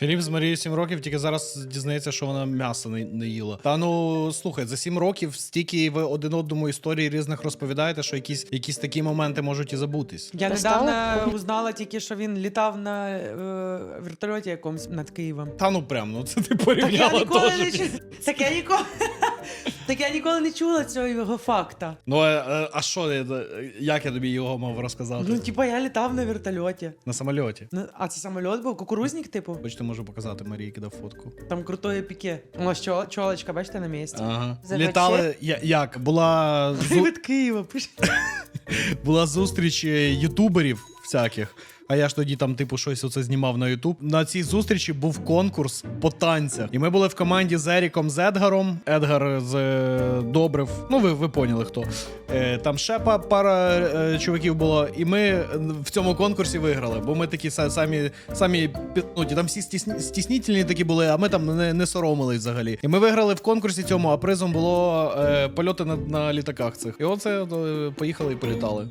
Філіп з Марією 7 років, тільки зараз дізнається, що вона м'ясо не, не їла. Та ну слухай, за 7 років стільки ви один одному історії різних розповідаєте, що якісь, якісь такі моменти можуть і забутись. Я недавно узнала тільки, що він літав на е, вертольоті якомусь над Києвом. Та ну прям, ну це ти Так я порівняла ніколи теж. не чу... Так я ніколи. Так я ніколи не чула цього його факта. Ну а, що, е, як я тобі його мав розказати? Ну, типа, я літав на вертольоті. На самольоті. Ну, а це самоліт був? Кукурузник, типу? Хочете, можу показати, Марії кидав фотку. Там крутое піке. Ось чол, чолочка, бачите, на місці. Ага. Літали я, як? Була, зу... Привіт Києва, пише. була зустріч е, ютуберів всяких. А я ж тоді там, типу, щось оце знімав на Ютуб. На цій зустрічі був конкурс по танцях. І ми були в команді з Еріком з Едгаром. Едгар з е, Добрив. Ну, ви, ви поняли хто. Е, там ще пара е, чуваків було. І ми в цьому конкурсі виграли. Бо ми такі самі, самі піднуті. Там всі стісні, стіснітельні такі були, а ми там не, не соромились взагалі. І ми виграли в конкурсі цьому, а призом було е, польоти на, на літаках цих. І оце е, поїхали і політали.